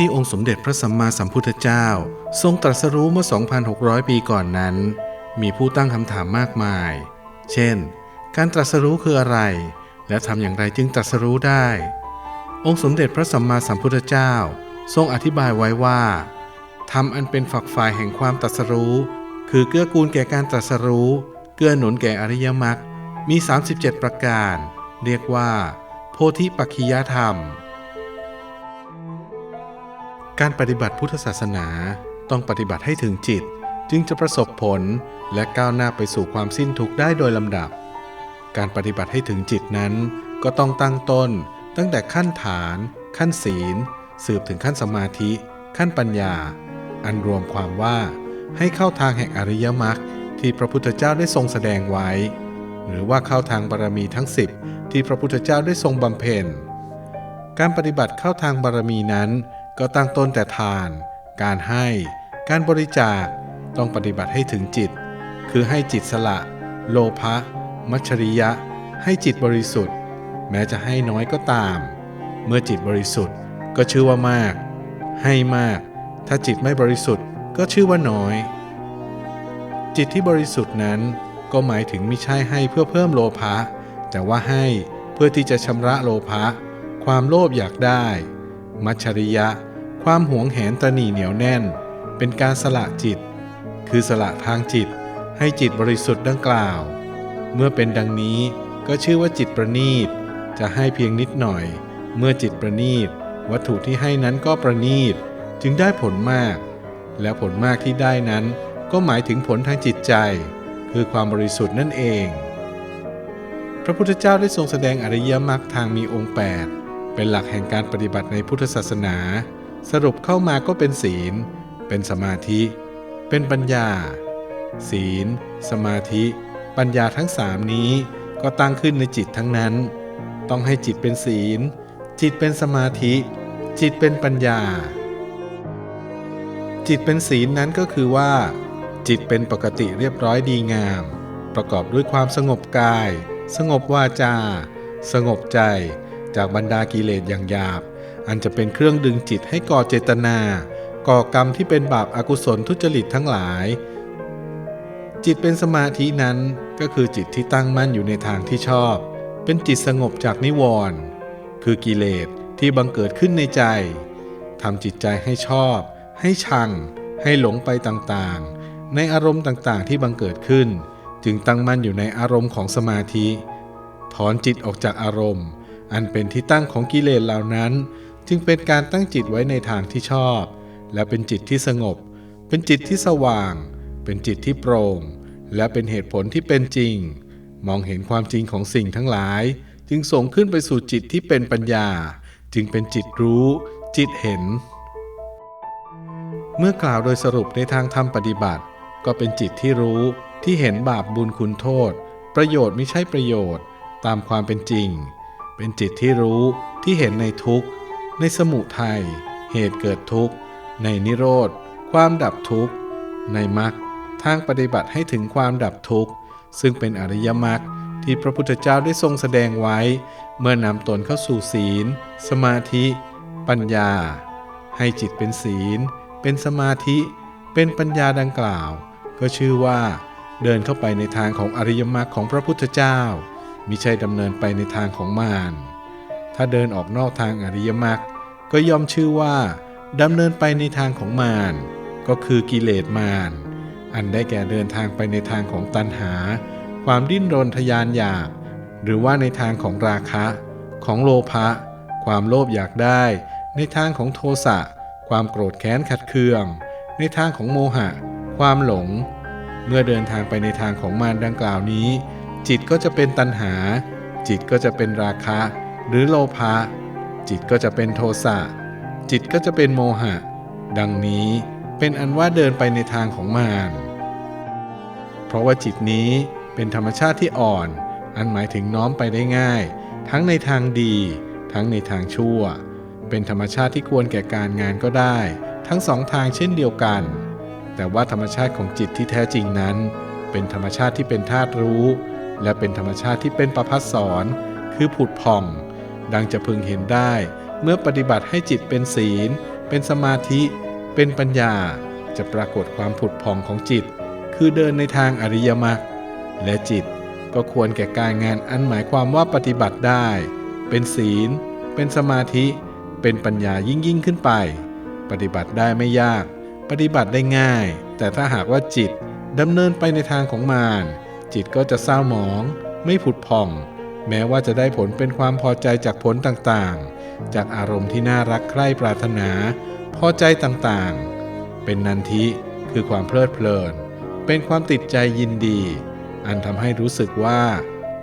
ที่องค์สมเด็จพระสัมมาสัมพุทธเจ้า ทรงตรัสรู้เมื่อ 2,600 ปีก่อนนั้น มีผู้ตั้งคำถามมากมาย เช่น การตรัสรู้คืออะไร และทำอย่างไรจึงตรัสรู้ได้ องค์สมเด็จพระสัมมาสัมพุทธเจ้า ทรงอธิบายไว้ว่าธรรมอันเป็นฝักฝ่ายแห่งความตรัสรู้ คือเกื้อกูลแก่การตรัสรู้เกื้อหนุนแก่อริยมรรคมี 37 ประการ เรียกว่า โพธิปักขิยธรรม การปฏิบัติพุทธศาสนาต้องปฏิบัติให้ถึงจิต จึงจะประสบผลและก้าวหน้าไปสู่ความสิ้นทุกข์ได้โดยลำดับ การปฏิบัติให้ถึงจิตนั้น ก็ต้องตั้งต้น ตั้งแต่ขั้นฐาน ขั้นศีล สืบถึงขั้นสมาธิ ขั้นปัญญา อันรวมความว่าให้เข้าทางแห่งอริยมรรคที่พระพุทธเจ้าได้ทรงแสดงไว้ หรือว่าเข้าทางบารมีทั้ง10ที่พระพุทธเจ้าได้ทรงบำเพ็ญการปฏิบัติเข้าทางบารมีนั้น ก็ตั้งต้นแต่ทาน การให้ การบริจาคต้องปฏิบัติให้ถึงจิต คือให้จิตสละ โลภะมัชริยะ ให้จิตบริสุทธิ์ แม้จะให้น้อยก็ตาม เมื่อจิตบริสุทธิ์ก็ชื่อว่ามาก ให้มาก ถ้าจิตไม่บริสุทธิ์ก็ชื่อว่าน้อย จิตที่บริสุทธิ์นั้นก็หมายถึงไม่ใช่ให้เพื่อเพิ่มโลภะแต่ว่าให้เพื่อที่จะชำระโลภะความโลภอยากได้ มัชริยะ ความหวงแหนตนีเหนียวแน่น เป็นการสละจิต คือสละทางจิตให้จิตบริสุทธิ์ดังกล่าว เมื่อเป็นดังนี้ก็ชื่อว่าจิตประณีต จะให้เพียงนิดหน่อย เมื่อจิตประณีต วัตถุที่ให้นั้นก็ประณีต จึงได้ผลมาก และผลมากที่ได้นั้น ก็หมายถึงผลทางจิตใจ คือความบริสุทธิ์นั่นเอง พระพุทธเจ้าได้ทรงแสดงอริยมรรคทางมีองค์ 8 เป็นหลักแห่งการปฏิบัติในพุทธศาสนา สรุปเข้ามาก็เป็นศีล เป็นสมาธิ เป็นปัญญา ศีล สมาธิ ปัญญาทั้งสามนี้ก็ตั้งขึ้นในจิตทั้งนั้น ต้องให้จิตเป็นศีล จิตเป็นสมาธิ จิตเป็นปัญญา จิตเป็นศีลนั้นก็คือว่า จิตเป็นปกติเรียบร้อยดีงาม ประกอบด้วยความสงบกาย สงบวาจา สงบใจ จากบรรดากิเลสอย่างหยาบ อันจะเป็นเครื่องดึงจิตให้ก่อเจตนา ก่อกรรมที่เป็นบาปอากุศลทุจริตทั้งหลาย จิตเป็นสมาธินั้นก็คือจิตที่ตั้งมั่นอยู่ในทางที่ชอบ เป็นจิตสงบจากนิวรณ์คือกิเลสที่บังเกิดขึ้นในใจทำจิตใจให้ชอบ ให้ชัง ให้หลงไปต่างๆ ในอารมณ์ต่างๆที่บังเกิดขึ้น จึงตั้งมั่นอยู่ในอารมณ์ของสมาธิ ถอนจิตออกจากอารมณ์ อันเป็นที่ตั้งของกิเลสเหล่านั้น จึงเป็นการตั้งจิตไว้ในทางที่ชอบ และเป็นจิตที่สงบ เป็นจิตที่สว่าง เป็นจิตที่โปร่ง และเป็นเหตุผลที่เป็นจริง มองเห็นความจริงของสิ่งทั้งหลาย จึงส่งขึ้นไปสู่จิตที่เป็นปัญญา จึงเป็นจิตรู้ จิตเห็น เมื่อกล่าวโดยสรุปในทางธรรมปฏิบัติ ก็เป็นจิตที่รู้ที่เห็นบาปบุญคุณโทษ ประโยชน์ไม่ใช่ประโยชน์ ตามความเป็นจริง เป็นจิตที่รู้ที่เห็นในทุกข์ ในสมุทัยเหตุเกิดทุกข์ ในนิโรธ ความดับทุกข์ ในมรรคทางปฏิบัติให้ถึงความดับทุกข์ ซึ่งเป็นอริยมรรคที่พระพุทธเจ้าได้ทรงแสดงไว้ เมื่อนำตนเข้าสู่ศีล สมาธิ ปัญญา ให้จิตเป็นศีล เป็นสมาธิ เป็นปัญญาดังกล่าว ก็ชื่อว่าเดินเข้าไปในทางของอริยมรรคของพระพุทธเจ้ามิใช่ดำเนินไปในทางของมาร ถ้าเดินออกนอกทางอริยมรรคก็ย่อมชื่อว่าดำเนินไปในทางของมารก็คือกิเลสมารอันได้แก่เดินทางไปในทางของตัณหา ความดิ้นรนทยานอยาก หรือว่าในทางของราคะ ของโลภะความโลภอยากได้ ในทางของโทสะความโกรธแค้นขัดเคือง ในทางของโมหะ ความหลง เมื่อเดินทางไปในทางของมารดังกล่าวนี้ จิตก็จะเป็นตัณหา จิตก็จะเป็นราคะ หรือโลภะจิตก็จะเป็นโทสะจิตก็จะเป็นโมหะ ดังนี้เป็นอันว่าเดินไปในทางของมารเพราะว่าจิตนี้เป็นธรรมชาติที่อ่อน อันหมายถึงน้อมไปได้ง่าย ทั้งในทางดี ทั้งในทางชั่ว เป็นธรรมชาติที่ควรแก่การงานก็ได้ ทั้งสองทางเช่นเดียวกัน แต่ว่าธรรมชาติของจิตที่แท้จริงนั้น เป็นธรรมชาติที่เป็นธาตุรู้ และเป็นธรรมชาติที่เป็นประพัดสอนคือผุดผ่อง ดังจะพึงเห็นได้ เมื่อปฏิบัติให้จิตเป็นศีล เป็นสมาธิ เป็นปัญญา จะปรากฏความผุดผ่องของจิต คือเดินในทางอริยมรรคและจิตก็ควรแก่การงานอันหมายความว่าปฏิบัติได้ เป็นศีล เป็นสมาธิ เป็นปัญญายิ่งยิ่งขึ้นไป ปฏิบัติได้ไม่ยาก ปฏิบัติได้ง่าย แต่ถ้าหากว่าจิตดำเนินไปในทางของมารจิตก็จะเศร้าหมอง ไม่ผุดผ่อง แม้ว่าจะได้ผลเป็นความพอใจจากผลต่างๆ จากอารมณ์ที่น่ารักใคร่ปรารถนา พอใจต่างๆ เป็นนันทิคือความเพลิดเพลิน เป็นความติดใจยินดี อันทำให้รู้สึกว่า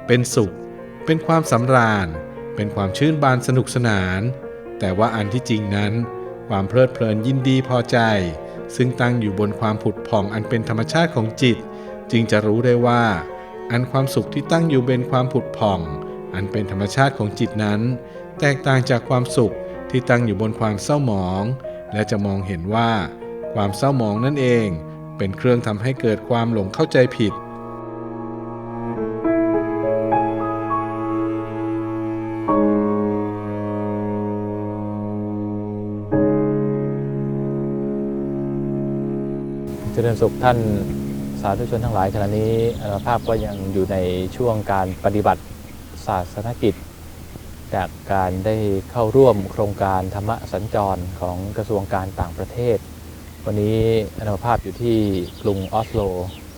เป็นสุข เป็นความสำราญ เป็นความชื่นบานสนุกสนาน แต่ว่าอันที่จริงนั้น ความเพลิดเพลินยินดีพอใจ ซึ่งตั้งอยู่บนความผุดผ่องอันเป็นธรรมชาติของจิต จึงจะรู้ได้ว่า อันความสุขที่ตั้งอยู่เป็นความผุดผ่อง อันเป็นธรรมชาติของจิตนั้น แตกต่างจากความสุขที่ตั้งอยู่บนความเศร้าหมอง และจะมองเห็นว่า ความเศร้าหมองนั่นเอง เป็นเครื่องทำให้เกิดความหลงเข้าใจผิดเจริญสุขท่านาธุชนทั้งหลายขณะนี้อาตมาภาพก็ยังอยู่ในช่วงการปฏิบัติศาสนกิจ จากการได้เข้าร่วมโครงการธรรมสัญจรของกระทรวงการต่างประเทศ วันนี้อาตมาภาพอยู่ที่กรุงออสโล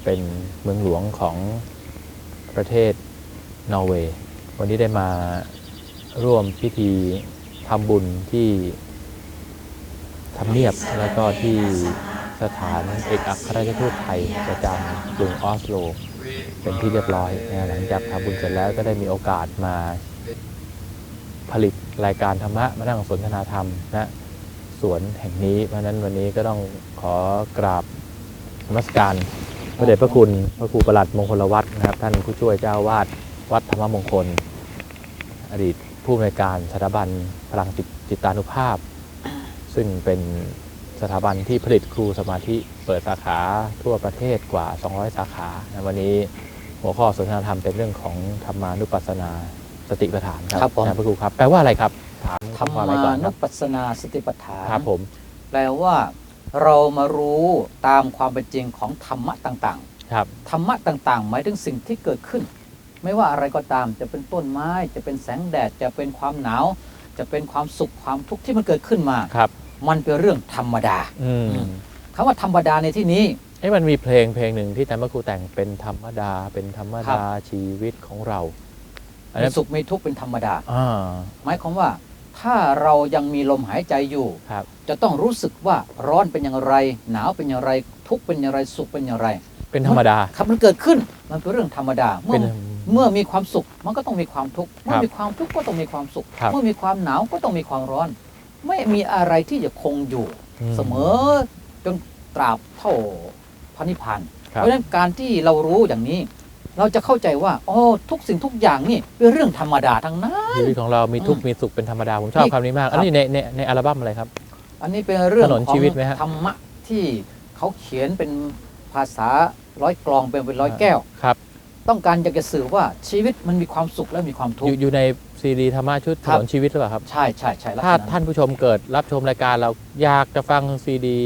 เป็นเมืองหลวงของประเทศนอร์เวย์ วันนี้ได้มาร่วมพิธีทำบุญที่ทำเนียบแล้วก็ที่ สถานเอกอัครราชทูตไทยประจำกรุงออสโล เป็นที่เรียบร้อยนะหลังจากทำบุญเสร็จแล้วก็ได้มีโอกาสมาผลิตรายการธรรมะมานั่งสนทนาธรรมณสวนแห่งนี้ เพราะฉะนั้นวันนี้ก็ต้องขอกราบนมัสการพระเดชพระคุณพระครูประหลัดมงคลวัฒน์นะครับ ท่านผู้ช่วยเจ้าวาดวัดธรรมมงคล อดีตผู้อำนวยการสถาบันพลังจิตจิตานุภาพ ซึ่งเป็น สถาบันที่ผลิตครูสมาธิเปิดสาขาทั่วประเทศกว่า 200 สาขานะวันนี้หัวข้อสนทนาธรรมเป็นเรื่องของธรรมานุปัสสนาสติปัฏฐานครับครับผม นะพระครูครับ แปลว่าอะไรครับ ถามธรรความหมายก่มาอนคนุรับปัสสนาสติปัฏฐานครับผมแปลว่า เรามารู้ตามความเป็นจริงของธรรมะต่างครับๆ ธรรมะต่างๆ หมายถึงสิ่งที่เกิดขึ้น ไม่ว่าอะไรก็ตามจะเป็นต้นไม้ จะเป็นแสงแดด จะเป็นความหนาว จะเป็นความสุขความทุกข์ที่มันเกิดขึ้นมา ครับ มันเป็นเรื่องธรรมดาอืมอืมคำว่าธรรมดาในที่นี้ เอ้มันมีเพลงเพลงหนึ่งที่อาจารย์พระครูแต่งเป็นธรรมดา เป็นธรรมครัดาบชีวิตของเราอันมีนี้สุขมีทุกข์เป็นธรรมดา อ่าหมายความว่า ถ้าเรายังมีลมหายใจอยู่ ครับ จะต้องรู้สึกว่าร้อนเป็นอย่างไร หนาวเป็นอย่างไร ทุกข์เป็นอย่างไรสุขเป็นอย่างไรเป็นธรรมดาครับมันเกิดขึ้นมันเป็นเรื่องธรรมดาเมื่เป็อน เมื่อมีความสุขมันก็ต้องมีความทุกข์เมื่อมีความทุกข์ก็ต้องมีความสุข ครับ เมื่อมีความหนาวก็ต้องมีความร้อน ไม่มีอะไรที่จะคงอยู่อืมเสมอจนตราบเท่าพระนิพพานคเพรับราะฉะนั้นการที่เรารู้อย่างนี้ เราจะเข้าใจว่าอ๋อทุกสิ่งทุกอย่างนี่เป็นเรื่องธรรมดาทั้งนั้นชีวิตของเรามีทุกข์มีสุขเป็นธรรมดาผมชอบนี่คำนี้มากครับอันนี้ในในในอัลบั้มอะไรครับ อันนี้เป็นเรื่องถนนของชีวิตไหมฮะธรรมะที่เขาเขียนเป็นภาษาร้อยกลองเป็นเป็นร้อยแก้วครับ ต้องการอยากจะสื่อว่าชีวิตมันมีความสุขและมีความทุอกยู่ข์อยู่ใน ซีดีธรรมะชุดถครับนนชีวิตหรือเปล่าครับ ใช่ใช่ใช่ลักษถ้าณะท่านผู้ชมเกิดรับชมรายการเราอยากจะฟังซีดี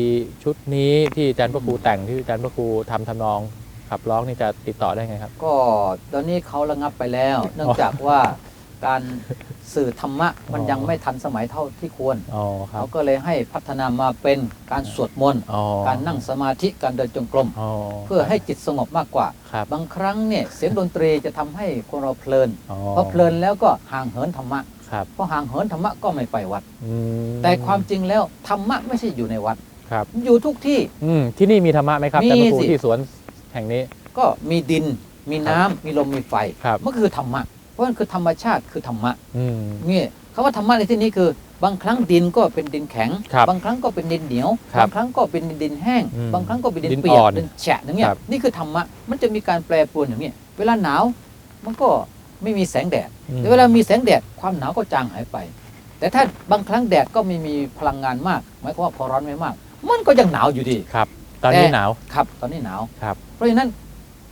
ชุดนี้ที่อาจารย์พระครูแต่งที่อาจารย์พระครูทำทำนองขับร้องนี่จะติดต่อได้ไงครับ ก็ตอนนี้เขาระงับไปแล้ว เนื่องจากว่า การสื่อธรรมะมันอ๋อยังไม่ทันสมัยเท่าที่ควรอ๋อครัเขาบก็เลยให้พัฒนามาเป็นการสวดมนต์อ๋อการนั่งสมาธิการเดินจงกรมอ๋อเพื่อให้จิตสงบมากกว่าครับบางครั้งเนี่ยเสียงดนตรีจะทำให้คนเราเพลินอ๋อพอเพลินแล้วก็ห่างเหินธรรมะครับพอห่างเหินธรรมะก็ไม่ไปวัดอืมแต่ความจริงแล้วธรรมะไม่ใช่อยู่ในวัดครับอยู่ทุกที่อืมที่นี่มีธรรมะไหมครับมีแต่พระครูสิที่สวนแห่งนี้ ก็มีดินมีน้ำมีลมมีไฟครับมันคือธรรมะ เพราะมันคือธรรมชาติคือธรรมะอืมนี่คำว่าธรรมะในที่นี้คือบางครั้งดินก็เป็นดินแข็งครับบางครั้งก็เป็นดินเหนียวครับบางครั้งก็เป็นดินแห้งอืมบางครั้งก็เป็นดินดินเปียอ่กอนดินแฉะอย่างเงี้ยครับนี่คือธรรมะ มันจะมีการแปรปรวนอย่างเงี้ย เวลาหนาวมันก็ไม่มีแสงแดดอืมแต่เวลามีแสงแดดความหนาวก็จางหายไป แต่ถ้าบางครั้งแดดก็ไม่มีพลังงานมาก หมายความว่าพอร้อนไม่มาก มันก็ยังหนาวอยู่ดี ครับ ตอนนี้แต่หนาว ครับ ตอนนี้หนาวครับเพราะฉะนั้น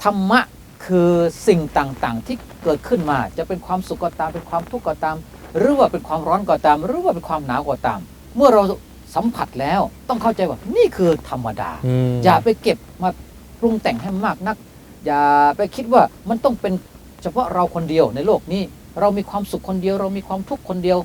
ธรรมะ คือสิ่งต่างๆที่เกิดขึ้นมาจะเป็นความสุขก็ตามเป็นความทุกข์ก็ตาม หรือว่าเป็นความร้อนก็ตาม หรือว่าเป็นความหนาวก็ตาม เมื่อเราสัมผัสแล้วต้องเข้าใจว่านี่คือธรรมดาอืมอย่าไปเก็บมาปรุงแต่งให้มากนัก อย่าไปคิดว่ามันต้องเป็นเฉพาะเราคนเดียวในโลกนี้ เรามีความสุขคนเดียว เรามีความทุกข์คนเดียว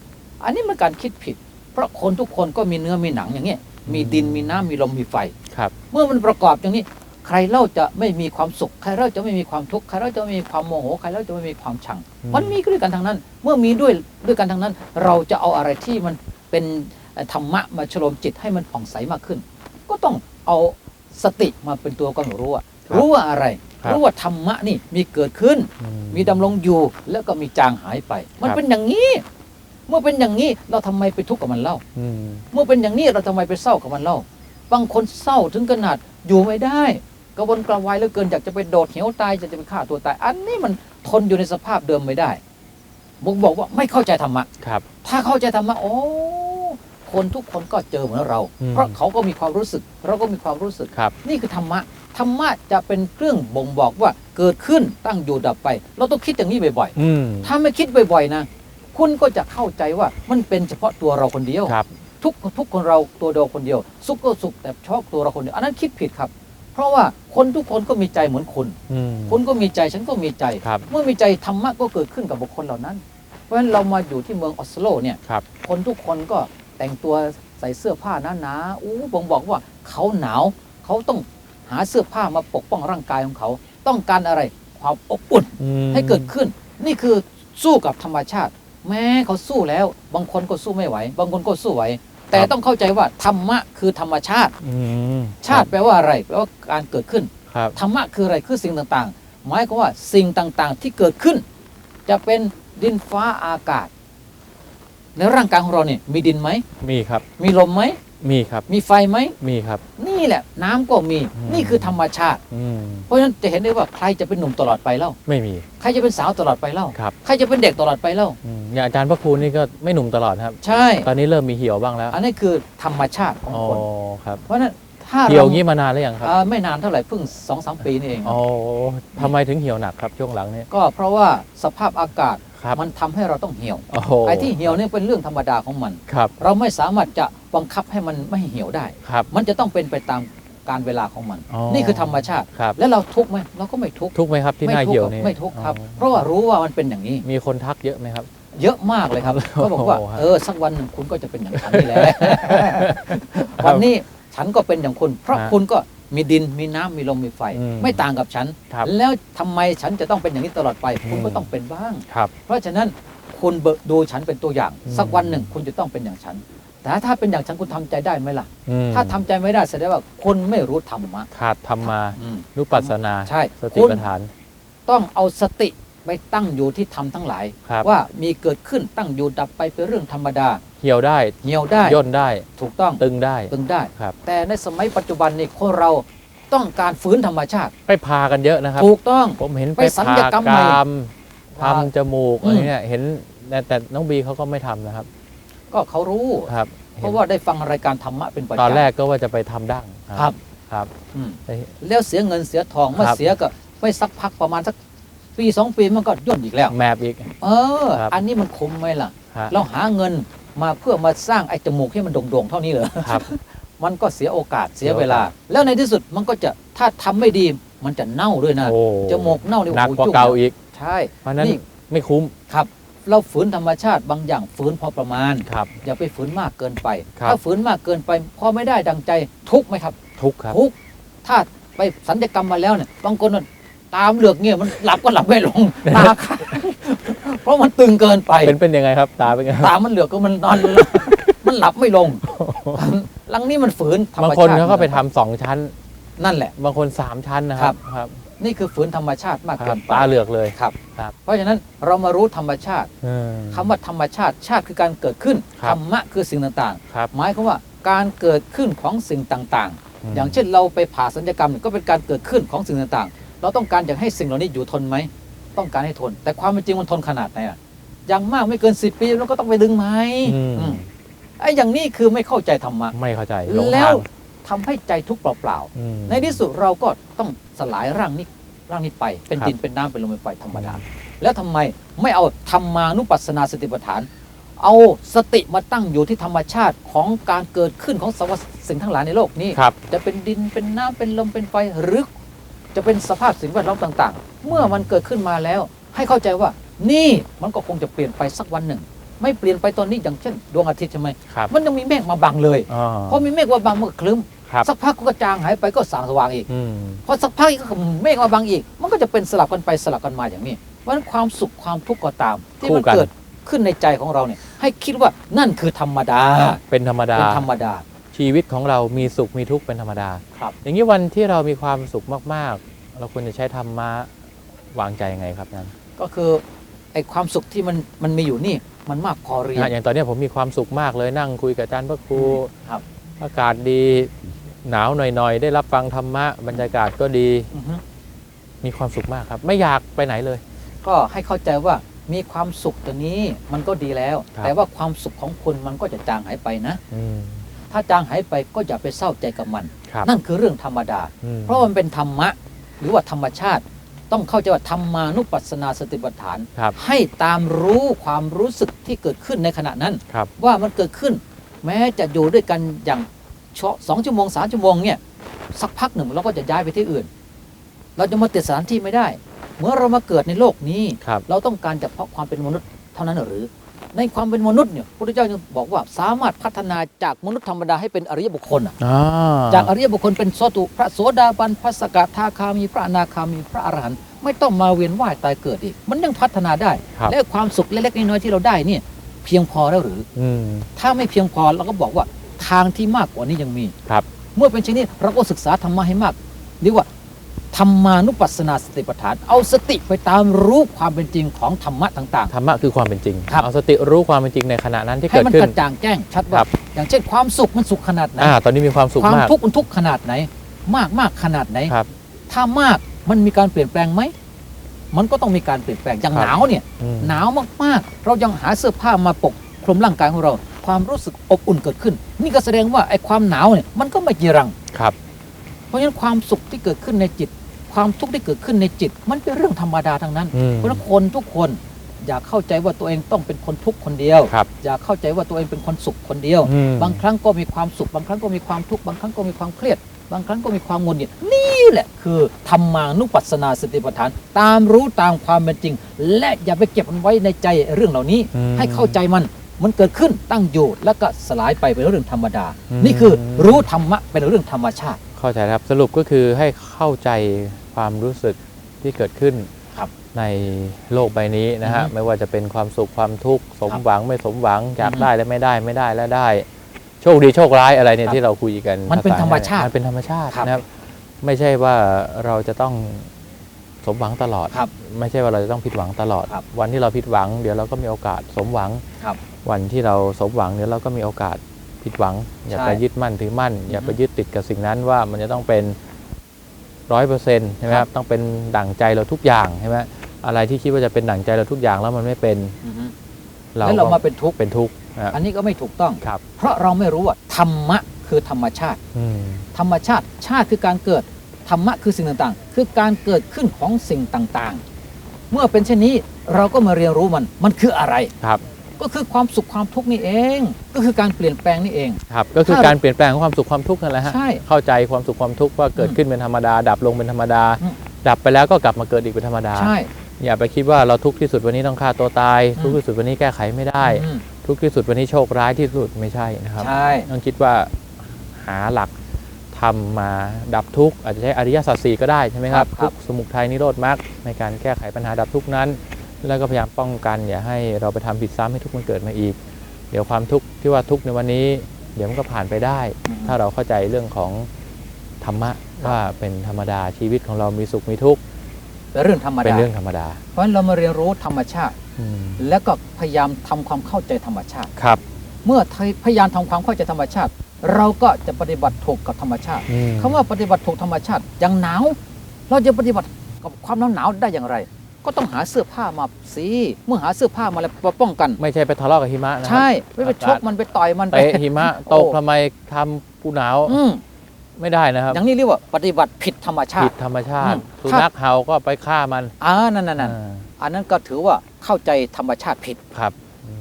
อันนี้มันการคิดผิด เพราะคนทุกคนก็มีเนื้อมีหนังอย่างเงี้ยมีดินมีน้ำมีลมมีไฟครับ เมื่อมันประกอบอย่างนี้ ใครเล่าจะไม่มีความสุข ใครเล่าจะไม่มีความทุกข์ ใครเล่าจะไม่มีความโมโห ใครเล่าจะไม่มีความชังอืมมันมีด้วยกันทั้งนั้น เมื่อมีด้วยด้วยกันทั้งนั้น เราจะเอาอะไรที่มันเป็นธรรมะมาชโลมจิตให้มันผ่องใสมากขึ้น ก็ต้องเอาสติมาเป็นตัวกำหนดรู้ว่าครับรู้ว่าอะไรครับรู้ว่าธรรมะนี่มีเกิดขึ้นอืมีดำรงอยู่แล้วก็มีจางหายไป มันครับเป็นอย่างนี้ เมื่อเป็นอย่างนี้เราทำไมไปทุกข์กับมันเล่าอืมเมื่อเป็นอย่างนี้เราทำไมไปเศร้ากับมันเล่า บางคนเศร้าถึงขนาดอยู่ไม่ได้ กระวนกระวายเหลือเกินอยากจะไปโดดเหวตายจะจะไปฆ่าตัวตาย อันนี้มันทนอยู่ในสภาพเดิมไม่ได้บอกบอกว่าไม่เข้าใจธรรมะครับ ถ้าเข้าใจธรรมะโอ้คนทุกคนก็เจอเหมือนเราอืมเพราะเขาก็มีความรู้สึก เราก็มีความรู้สึกครับนี่คือธรรมะธรรมะจะเป็นเครื่องบ่งบอกว่าเกิดขึ้นตั้งอยู่ดับไป เราต้องคิดอย่างนี้บ่อยอืมๆถ้าไม่คิดบ่อยๆนะคุณก็จะเข้าใจว่ามันเป็นเฉพาะตัวเราคนเดียวครับทุกทุกคนเราตัวเดียวคนเดียว สุขก็สุขแต่ชอบตัวเราคนเดียวอันนั้นคิดผิดครับ เพราะว่า คนทุกคนก็มีใจเหมือนคุณอืมคุณก็มีใจฉันก็มีใจครับเมื่อมีใจธรรมะก็เกิดขึ้นกับบุคคลเหล่านั้น เพราะฉะนั้นเรามาอยู่ที่เมืองออสโลเนี่ยครับคนทุกคนก็แต่งตัวใส่เสื้อผ้าหนาๆอู้บ่งบอกว่าเขาหนาวเขาต้องหาเสื้อผ้ามาปกป้องร่างกายของเขา ต้องการอะไรความอบอุ่นอืมให้เกิดขึ้น นี่คือสู้กับธรรมชาติ แม้เขาสู้แล้ว บางคนก็สู้ไม่ไหว บางคนก็สู้ไหว แต่ต้องเข้าใจว่าธรรมะคือธรรมชาติอืมชาติแปลว่าอะไรแปลว่าการเกิดขึ้นครับธรรมะคืออะไรคือสิ่งต่างๆ หมายความว่าสิ่งต่างๆที่เกิดขึ้น จะเป็นดินฟ้าอากาศในร่างกายของเราเนี่ยมีดินไหมมีครับ มีลมไหม มีครับ มีไฟไหม มีครับ นี่แหละ น้ำก็มี อืม นี่คือธรรมชาติ อืมเพราะฉะนั้นจะเห็นได้ว่าใครจะเป็นหนุ่มตลอดไปเล่า ไม่มี ใครจะเป็นสาวตลอดไปเล่า ครับ ใครจะเป็นเด็กตลอดไปเล่า อืมอย่างอาจารย์พระครูนี่ก็ไม่หนุ่มตลอดครับ ใช่ ตอนนี้เริ่มมีเหี่ยวบ้างแล้วอันนี้คือธรรมชาติของอ๋อคน ครับ เพราะฉะนั้นถ้าเหี่ยวเรางี้มานานแล้วยังครับอ่าไม่นานเท่าไหร่เพิ่งสองสามปีนี่เอง อ๋อทำไมถึงเหี่ยวหนักครับช่วงหลังนี้ก็เพราะว่าสภาพอากาศ ครับมันทำให้เราต้องเหี่ยวโอ้โหไอ้ที่เหี่ยวนี่เป็นเรื่องธรรมดาของมัน ครับ เราไม่สามารถจะบังคับให้มันไม่เหี่ยวได้ ครับ มันจะต้องเป็นไปตามการเวลาของมัน อ๋อนี่คือธรรมชาติ ครับ แล้วเราทุกข์ไหมเราก็ไม่ทุกข์ทุกข์ไหมครับที่หไม่น้าทุกเหี่ยวข์นี่ไม่ทุกข์ครับอ๋อเพราะว่ารู้ว่ามันเป็นอย่างนี้ มีคนทักเยอะไหมครับ เยอะมากเลยครับเขาบอกว่าโอ้โหครับเออสักวันหนึ่งคุณก็จะเป็นอย่างฉันนี่แหละวันนี้ฉันก็เป็นอย่างคุณเพราะฮะคุณก็ มีดินมีน้ำมีลมมีไฟ อืมไม่ต่างกับฉัน ครับแล้วทำไมฉันจะต้องเป็นอย่างนี้ตลอดไป คุณอืม ก็ต้องเป็นบ้าง ครับ เพราะฉะนั้นคุณเบิกดูฉันเป็นตัวอย่าง อืม สักวันหนึ่งคุณจะต้องเป็นอย่างฉัน แต่ถ้าเป็นอย่างฉันคุณทำใจได้ไหมล่ะ อืมถ้าทำใจไม่ได้แสดงว่าคนไม่รู้ธรรมะขาดธรรมาอืมนุปัสสนา ใช่สติคุณปัฏฐานต้องเอาสติไปตั้งอยู่ที่ธรรมทั้งหลาย ครับ ว่ามีเกิดขึ้นตั้งอยู่ดับไปเป็นเรื่องธรรมดา เหี่ยวได้เหี่ยวได้ย่นได้ถูกต้องตึงได้ตึงได้ครับ แต่ในสมัยปัจจุบันนี่คนเราต้องการฟื้นธรรมชาติ ไปพากันเยอะนะครับ ถูกต้องผมเห็นไปไปศัลพายกรรมกใหม่รามพาทำจมูกอืมอะไรเนี่ยเห็นแต่แต่น้องบีเขาก็ไม่ทำนะครับ ก็เขารู้ครับ เพราะว่าได้ฟังรายการธรรมะเป็นประจำตอนแรกก็ว่าจะไปทำดั้งครับครับอืมได้แล้วเสียเงินเสียทองเมื่อครับเสียก็ไม่สักพักประมาณสักปีสองปีมันก็ย่นอีกแล้วแมปอีก เออครับอันนี้มันคุ้มไหมล่ะฮะเราหาเงิน มาเพื่อมาสร้างไอ้จมูกให้มันโด่งๆเท่านี้เหรอครับ มันก็เสียโอกาสเสียเสียโอกาสเวลา แล้วในที่สุดมันก็จะถ้าทำไม่ดีมันจะเน่าด้วยนะโอ้จมูกเน่าเนี่ยหนักโอ้โหกว่ายุ่งเก่าอีกใช่เพราะฉะนั้นนี่ไม่คุ้มครับเราฝืนธรรมชาติบางอย่างฝืนพอประมาณครับอย่าไปฝืนมากเกินไปครับถ้าฝืนมากเกินไป พอไม่ได้ดังใจทุกข์ไหมครับ ทุกข์ครับทุกข์ถ้าไปสัญญกรรมมาแล้วเนี่ยบางคนน่ะ ตามเหลือกเงี้ยมันหลับก็หลับไม่ลงตาค้างเพราะมันตึงเกินไปเป็นเป็นยังไงครับ ตาเป็นไงครับตามันเหลือกก็มันนอนมันหลับไม่ลงลังนี้มันฝืนธรรมบางชาติคนเขาก็ไปทำสองชั้น นั่นแหละ บางคนสามชั้นนะครับครับ นี่คือฝืนธรรมชาติมากคเกิรับนไปตาเหลือกเลยครับครับ เพราะฉะนั้นเรามารู้ธรรมชาติอืมคำว่าธรรมชาติชาติคือการเกิดขึ้นครับธรรมะคือสิ่งต่างครับๆหมายความว่าการเกิดขึ้นของสิ่งต่างมๆอย่างเช่นเราไปผ่าสัญญกรรมเนี่ยก็เป็นการเกิดขึ้นของสิ่งต่างๆ เราต้องการอยากให้สิ่งเหล่านี้อยู่ทนไหม ต้องการให้ทน แต่ความเป็นจริงมันทนขนาดไหนอะอย่างมากไม่เกินสิปีเราก็ต้องไปดึงไหมอืมอืมไอ้อย่างนี้คือไม่เข้าใจธรรมะไม่เข้าใจหลงแล้ทาวงทำให้ใจทุกข์เปล่าๆอืมในที่สุดเราก็ต้องสลายร่างนี้ร่างนี้ไป เป็นครับดินเป็นน้ำเป็นลมเป็นไฟธรรมดาแล้วทำไมไม่เอาธรรมานุปัสสนาสติปัฏฐาน เอาสติมาตั้งอยู่ที่ธรรมชาติของการเกิดขึ้นของสรรพสิ่งทั้งหลายในโลกนี้ครับจะเป็นดินเป็นน้ำเป็นลมเป็นไฟหรือ จะเป็นสภาพสิ่งแวดล้อมต่าง ๆ เมื่อมันเกิดขึ้นมาแล้ว ให้เข้าใจว่านี่มันก็คงจะเปลี่ยนไปสักวันหนึ่ง ไม่เปลี่ยนไปตอนนี้อย่างเช่น ดวงอาทิตย์ใช่ไหมครับมันยังมีเมฆมาบังเลยอ๋อพอมีเมฆมาบังมันก็คลึ้มครับสักพักก็จางหายไปก็สางสว่างอีกอืมพอสักพักอีกก็เมฆมาบังอีก มันก็จะเป็นสลับกันไปสลับกันมาอย่างนี้เพราะฉะนั้นความสุขความทุกข์ก็ตาม ที่มันเกิดขึ้นในใจของเราเนี่ยให้คิดว่านั่นคือธรรมดา เป็นธรรมดาเป็นธรรมดา ชีวิตของเรามีสุขมีทุกข์เป็นธรรมดา ครับ อย่างนี้วันที่เรามีความสุขมากๆ เราควรจะใช้ธรรมะวางใจยังไงครับนั้นก็คือไอ้ความสุขที่มันมันมีอยู่นี่มันมากพอหรือยัอะง อย่างตอนเนี้ยผมมีความสุขมากเลยนั่งคุยกับอาจารย์พระครูครับ อากาศดีหนาวหน่อยๆ ได้รับฟังธรรมะบรรยากาศก็ดีอือฮึมีความสุขมากครับ ไม่อยากไปไหนเลย ก็ให้เข้าใจว่ามีความสุขตัวนี้มันก็ดีแล้ว ครับ แต่ว่าความสุขของคุณมันก็จะจางหายไปนะ อืม ถ้าจางหายไปก็อย่าไปเศร้าใจกับมัน ครับนั่นคือเรื่องธรรมดา อืมเพราะมันเป็นธรรมะหรือว่าธรรมชาติ ต้องเข้าใจว่าธรรมานุปัสสนาสติปัฏฐาน ครับให้ตามรู้ความรู้สึกที่เกิดขึ้นในขณะนั้น ครับว่ามันเกิดขึ้น แม้จะอยู่ด้วยกันอย่างชสองชั่วโมงสามชั่วโมงเนี่ยสักพักหนึ่งเราก็จะย้ายไปที่อื่น เราจะมาติดสถานที่ไม่ได้ เมื่อเรามาเกิดในโลกนี้ ครับ เราต้องการเฉพาะความเป็นมนุษย์เท่านั้นหรือ ในความเป็นมนุษย์เนี่ยพระพุทธเจ้ายังบอกว่าสามารถพัฒนาจากมนุษย์ธรรมดาให้เป็นอริยบุคคลอะอ่าจากอริยบุคคลเป็นโสตุพระโสดาบันพระสกทาคามีพระอนาคามีพระอรหันต์ไม่ต้องมาเวียนว่ายตายเกิดอีก มันยังพัฒนาได้ครับและความสุขเล็กๆน้อยๆที่เราได้เนี่ยเพียงพอแล้วหรืออืมถ้าไม่เพียงพอเราก็บอกว่าทางที่มากกว่านี้ยังมีครับ เมื่อเป็นเช่นนี้เราก็ศึกษาธรรมะให้มากเรียกว่า ธรรมานุปัสสนาสติปัฏฐาน เอาสติไปตามรู้ความเป็นจริงของธรรมะต่าง ธรรมะคือความเป็นจริง ครับ เอาสติรู้ความเป็นจริงในขณะนั้นๆที่ให้เกิดมันขึ้กน ระจ่างแจ้งชัดคว่า รับ อย่างเช่นความสุขมันสุขขนาดไหน อ่าตอนนี้มีความสุขความมากทุกข์มันทุกข์ขนาดไหน มากมากขนาดไหน ครับ ถ้ามากมันมีการเปลี่ยนแปลงไหม มันก็ต้องมีการเปลี่ยนแปลง อย่างครับ หนาวเนี่ย อืม หนาวมากๆ เรายังหาเสื้อผ้ามาปกคลุมร่างกายของเรา ความรู้สึกอบอุ่นเกิดขึ้น นี่ก็แสดงว่าไอ้ความหนาวเนี่ยมันก็ไม่จีรัง ครับ เพราะฉะนั้นความสุขที่เกิดขึ้นในจิต ความทุกข์ที่เกิดขึ้นในจิต มันเป็นเรื่องธรรมดาทั้งนั้นอืมเพราะฉะนั้นคนทุกคนอย่าเข้าใจว่าตัวเองต้องเป็นคนทุกข์คนเดียวครับอย่าเข้าใจว่าตัวเองเป็นคนสุขคนเดียวอืมบางครั้งก็มีความสุข บางครั้งก็มีความทุกข์ บางครั้งก็มีความเครียด บางครั้งก็มีความงุนงิด นี่แหละคือธรรมานุปัสสนาสติปัฏฐาน ตามรู้ตามความเป็นจริง และอย่าไปเก็บมันไว้ในใจเรื่องเหล่านี้อืมให้เข้าใจมัน มันเกิดขึ้นตั้งอยู่แล้วก็สลายไปเป็นเรื่องธรรมดาอืมนี่คือรู้ธรรมะเป็นเรื่องธรรมชาติ เข้าใจครับสรุปก็คือให้เข้าใจความรู้สึกที่เกิดขึ้นครับในโลกใบนี้นะฮะอือฮึไม่ว่าจะเป็นความสุขความทุกข์สมครับหวังไม่สมหวังอยากอือฮึได้และไม่ได้ไม่ได้และได้ โชคดีโชคร้ายอะไรเนี่ยครับที่เราคุยกันมันเป็นภษธรรมชาติมันเป็นธรรมชาติครับนะครับ ไม่ใช่ว่าเราจะต้องสมหวังตลอดครับไม่ใช่ว่าเราจะต้องผิดหวังตลอดครับวันที่เราผิดหวัง เดี๋ยวเราก็มีโอกาสสมหวังครับวันที่เราสมหวังเดี๋ยวเราก็มีโอกาส ผิดหวัง อย่าใช่ไปยึดมั่นถือมั่น อย่าอือฮึไปยึดติดกับสิ่งนั้นว่ามันจะต้องเป็นร้อยเปอร์เซ็นต์ใช่ไหมครับต้องเป็นดั่งใจเราทุกอย่างใช่ไหมอะไรที่คิดว่าจะเป็นดั่งใจเราทุกอย่างแล้วมันไม่เป็นอือฮึเราแล้วเราก็มาเป็นทุกข์เป็นทุกข์นะครับอันนี้ก็ไม่ถูกต้องครับ เพราะเราไม่รู้ว่าธรรมะคือธรรมชาติอืมธรรมชาติชาติคือการเกิดธรรมะคือสิ่งต่างๆ คือการเกิดขึ้นของสิ่งต่างๆ เมื่อเป็นเช่นนี้เราก็มาเรียนรู้มันมันคืออะไรครับ ก็คือความสุขความทุกข์นี่เอง ก็คือการเปลี่ยนแปลงนี่เอง ครับก็คือถ้าการเปลี่ยนแปลงของความสุขความทุกข์นั่นแหละฮะใช่เข้าใจความสุขความทุกข์ว่าเกิดอืมขึ้นเป็นธรรมดา ดับลงเป็นธรรมดา อืม ดับไปแล้วก็กลับมาเกิดอีกเป็นธรรมดา ใช่ อย่าไปคิดว่าเราทุกข์ที่สุดวันนี้ต้องฆ่าตัวตาย อืม ทุกข์ที่สุดวันนี้แก้ไขไม่ได้ อืมทุกข์ที่สุดวันนี้โชคร้ายที่สุดไม่ใช่นะครับ ใช่ ต้องคิดว่าหาหลักทำมาดับทุกข์อาจจะใช้อริยสัจสี่ก็ได้ใช่ไหมครับครับทุกข์สมุทัยนิโรธมรรคในการแก้ไขปัญหาดับทุกข์นั้น แล้วก็พยายามป้องกัน อย่าให้เราไปทำผิดซ้ำให้ทุกข์มันเกิดมาอีก เดี๋ยวความทุกข์ที่ว่าทุกข์ในวันนี้ เดี๋ยวมันก็ผ่านไปได้ ถ้าเราเข้าใจเรื่องของธรรมะว่าเป็นธรรมดาชีวิตของเรามีสุขมีทุกข์เป็นเรื่องธรรมเป็นดาเรื่องธรรมดา เพราะฉะนั้นเรามาเรียนรู้ธรรมชาติอืมแล้วก็พยายามทำความเข้าใจธรรมชาติครับ เมื่อพยายามทำความเข้าใจธรรมชาติ เราก็จะปฏิบัติถูกกับธรรมชาติอืมคำว่าปฏิบัติถูกธรรมชาติอย่างหนาว เราจะปฏิบัติกับความหนาวหนาวๆได้อย่างไร ก็ต้องหาเสื้อผ้ามาสิเมื่อหาเสื้อผ้ามาแล้วมาป้องกัน ไม่ใช่ไปทะเลาะกับหิมะนะครัใช่ไม่ไปชกมันไปต่อยมันไปเตะหิมะตกโอ้ทำไมทำผู้หนาวอืมไม่ได้นะครับ อย่างนี้เรียกว่าปฏิบัติผิดธรรมชาผิติดธรรมชาติอืมสุนัขเห่าก็ไปฆ่ามันอ่านั่นนั่นนั่นอ่าอันนั้นก็ถือว่าเข้าใจธรรมชาติผิดครับ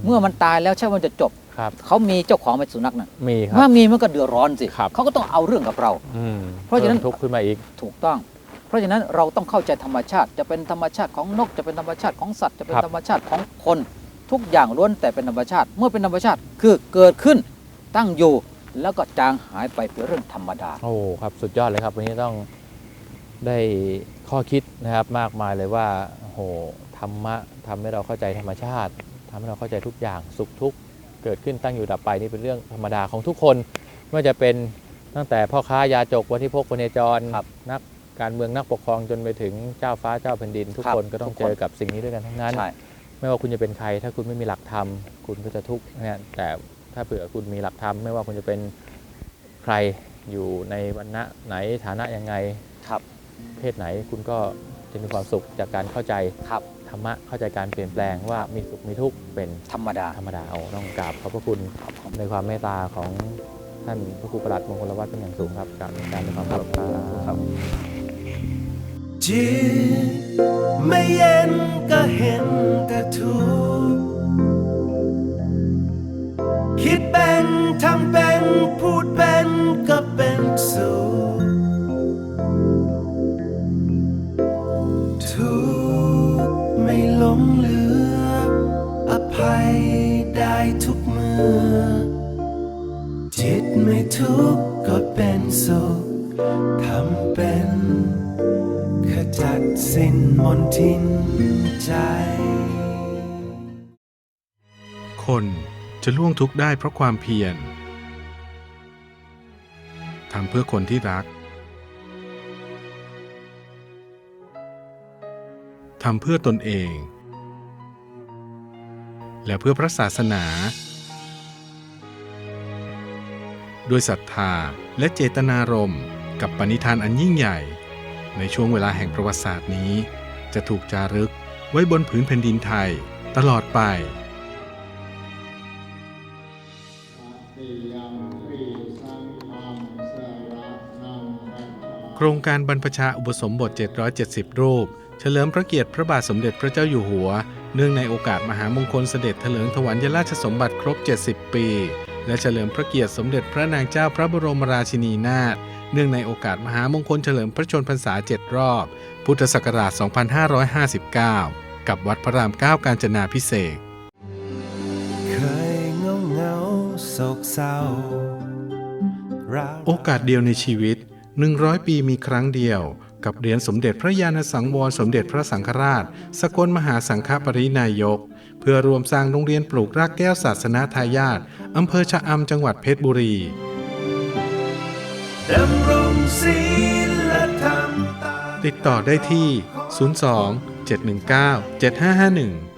เมื่อมันตายแล้วใช่ว่ามันจะจบครับเขามีเจ้าของเป็นสุนัขน่ะมีครัเมื่บอมีมันก็เดือดร้อนสิครับเขาก็ต้องเอาเรื่องกับเราอืมเพราะฉะนั้นพิ่มทุกข์ขึ้นมาอีกถูกต้องเพ ราะฉะนั้นเราต้องเข้าใจธรรมชาติ จะเป็นธรรมชาติของนกจะเป็นธรรมชาติของสัตว์จะเป็นครับธรรมชาติของคนทุกอย่างล้วนแต่เป็นธรรมชาติ เมื่อเป็นธรรมชาติคือเกิดขึ้นตั้งอยู่แล้วก็จางหายไปเป็นเรื่องธรรมดา โอ้ครับสุดยอดเลยครับวันนี้ต้องได้ข้อคิดนะครับมากมายเลยว่าโอ้โหธรรมะทำให้เราเข้าใจธรรมชาติทำให้เราเข้าใจทุกอย่างสุขทุกข์เกิดขึ้นตั้งอยู่ดับไปนี่เป็นเรื่องธรรมดาของทุกคนไม่ว่าจะเป็นตั้งแต่พ่อค้ายาจกวันที่พกพเนจรครับนัก การเมืองนักปกครองจนไปถึงเจ้าฟ้าเจ้าแผ่นดิน ทุกครับคนก็ต้องทุกเจคนอกับสิ่งนี้ด้วยกันทั้งนั้นใช่ไม่ว่าคุณจะเป็นใคร ถ้าคุณไม่มีหลักธรรมคุณก็จะทุกข์เนี่ยแต่ถ้าเผื่อคุณมีหลักธรรมไม่ว่าคุณจะเป็นใครอยู่ในวันณะไหนฐานะยังไงครับ เพศไหนคุณก็จะมีความสุขจากการเข้าใจครับธรรมะเข้าใจการเปลี่ยนแปลงว่ามีสุขมีทุกข์เป็นธรรมดาธรรมดาเอาต้องกราบขอบพระคุณในความเมตตาของท่านพระครูประหลัดมงคลวัฒน์เป็นอย่างสูงครับกราบในการในความเคารพครับ จิตไม่เย็นก็เห็นแต่ทุกข์คิดเป็นทำเป็นพูดเป็นก็เป็นสุขทุกข์ไม่หลงเหลือ อภัยได้ทุกเมื่อ จิตไม่ทุกข์ก็เป็นสุขทำเป็น จัดสิ้นมนทินใจ คนจะล่วงทุกข์ได้เพราะความเพียรทำเพื่อคนที่รักทำเพื่อตนเอง และเพื่อพระศาสนา ด้วยศรัทธาและเจตนารมณ์กับปณิธานอันยิ่งใหญ่ ในช่วงเวลาแห่งประวัติศาสตร์นี้ จะถูกจารึกไว้บนผืนแผ่นดินไทยตลอดไปโครงการบรรพชาอุปสมบท 770 รูป เฉลิมพระเกียรติพระบาทสมเด็จพระเจ้าอยู่หัว เนื่องในโอกาสมหามงคลเสด็จเถลิงถวัลยราชสมบัติครบ 70 ปี และเฉลิมพระเกียรติสมเด็จพระนางเจ้าพระบรมราชินีนาถเนื่องในโอกาสมหามงคลเฉลิมพระชนพรรษา 7 รอบ พุทธศักราช 2559 กับวัดพระราม9กาญจนาพิเศษกเคยเงาเงาโศกเศร้าโอกาสเดียวในชีวิต 100 ปีมีครั้งเดียว กับเหรียญสมเด็จพระญาณสังวรสมเด็จพระสังฆราช สกลมหาสังฆปรินายก เพื่อรวมสร้างโรงเรียนปลูกรากแก้วศาสนาทายาทอำเภอชะอำจังหวัดเพชรบุรีดำรงศีลธรรมตามติดต่อได้ที่ 02 719 7551